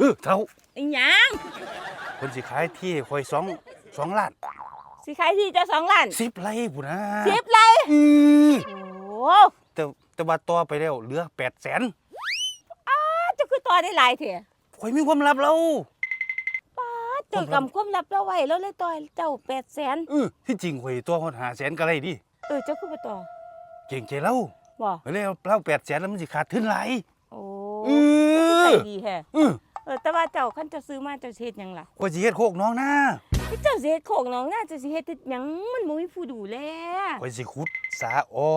เออเท่าอีหยังเพิ่นสิขายที่ให้ข่อยสองสองล้านสิขายที่จะสองล้านสิบไร่พุ่นนะสิบเลยอือโอ้แต่แต่ว่าต่อไปแล้วเหลือแปดแสนเจ้าคือต่อได้หลายเถอะข่อยมีความลับแล้ว เจ้ากำความลับเราไว้แล้วเลยต่อให้เจ้าแปดแสนเออที่จริงข่อยตัวฮอด5แสนก็ได้ดิเออเจ้าคือบ่ต่อเก่งใจแล้วบ่ไปแล้วเล่าแปดแสนแล้วมันสิขาดทุนหลายโอ้เอใจอดีแฮะเออ เออแต่ว่าเจ้าคันเจ้าซื้อมาเจ้าสิเฮ็ดหยังล่ะข่อยสิเฮ็ดโคกน้องนาที่เจ้าสิเฮ็ดโคกน้องน่าจะสิเฮ็ดหยังมันบ่มีผู้ดูแลข่อยสิขุดสาอ้อ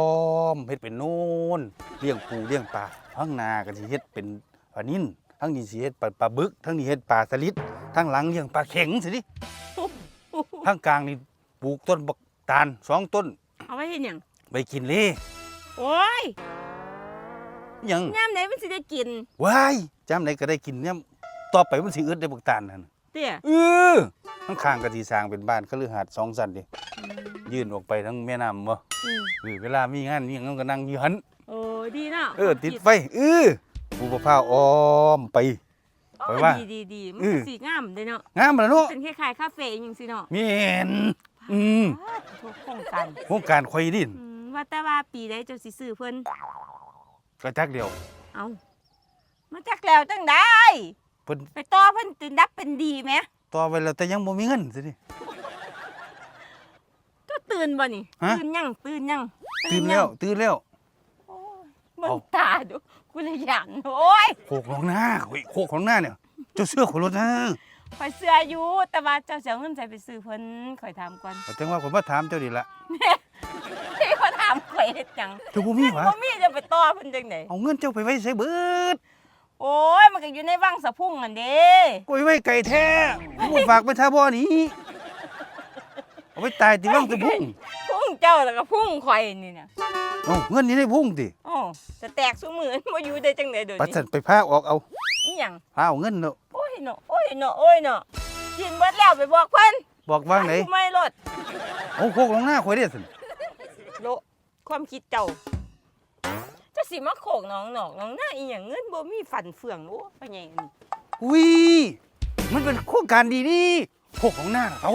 มเฮ็ดเป็นโน่นเลี้ยงปูเลี้ยงปลาทั้งนาก็สิเฮ็ดเป็นปลานิ่นทั้งนี้สิเฮ็ดปลาปลาบึกทั้งนี้เฮ็ดปลาสลิดทั้งหลังเลี้ยงปลาเข็งสิดิทั้งกลางนี่ปลูกต้นบักตาลสองต้น เอาไว้เฮ็ดหยังไปกินเลยโอ้ย หยังยามไหนมันสิได้กินว้ายจำไหนก็ได้กินเนี่ยต่อไปมันสิอึดได้บักตาลนั่นเตี้ยเออทั้งข้างก็สิสร้างเป็นบ้านคฤหาสน์สองชั้นดิยื่นออกไปทั้งแม่น้ำบ่อืมเออเวลามีงานมีหยังก็นั่งอยู่หันโอ้ดีเนาะเออติดไฟเออปูมะพร้าวอ้อมไปโอ้ไปว่าดีดีดีมันอืมก็สิงามเด้เนาะงามแล้วเนาะเป็นคล้ายๆคาเฟ่จังซี่เนาะมีเห็นอืมอ้าวทุกโครงการโครงการข่อยดินอืมว่าแต่ว่าปีใดเจ้าสิซื้อเพิ่น ก็จักเดียว เอามาจักแล้วจังได้เพิ่นไปต่อเพิ่นตินดับเป็นดีไหมต่อไว้แล้วแต่ยังบ่มีเงินสิดิก็ตื่นบ่นี่ฮะ ตื่นยังตื่นยังตื่นแล้วตื่นแล้ว โอ้ยมึงเอา ตาดูกูเลยหยันโอ้ยโคกของหน้าข่อยโคกของหน้าเนี่ยเจ้าเสื้อข่อยรถนะข่อยเสื้ออยู่แต่ว่าเจ้าสิเอาเงินใส่ไปซื้อเพิ่นข่อยถามก่อนแต่จังว่าข่อยมาถามเจ้าดิละ ที่ข่อยถามข่อยเฮ็ดหยังเจ้าบ่มีหวะบ่มีจะไปต่อเพิ่นจังได๋เอาเงินเจ้าไปไว้ใส่เบิดโอ้ยมันก็อยู่ในวังสะพุ่งนั่นเด้กูไว้ไก่แท้กูฝากไปท่าบ่อนี้เอาไปตายที่ว่างตะพุ่งพุ่งเจ้าแล้วก็พุ่งข่อยนี่น่ะเอาเงินนี่ได้พุ่งติโอ้จะแตกซุมื้อบ่อยู่ได้จังได๋เดี๋ยวปัดนี้สันไปพาออกเอาอีหยังพาเอาเงินเนาะโอ้ยเนาะโอ้ยเนาะโอ้ยเนาะกินเบิดแล้วไปบอกเพิ่นบอกว่างไหนกูไม่รถเอาโคกลงหน้าข่อยเด้สิโล ความคิดเจ้าเจะสิมาโขกน้องหนอกน้องหน้าอีหยังเงินบ่มีฝันเฟืองโอ้ปะใหญ่อันนี้อุ้ยมันเป็นโครงการดีนี่โขกของหน้าเขา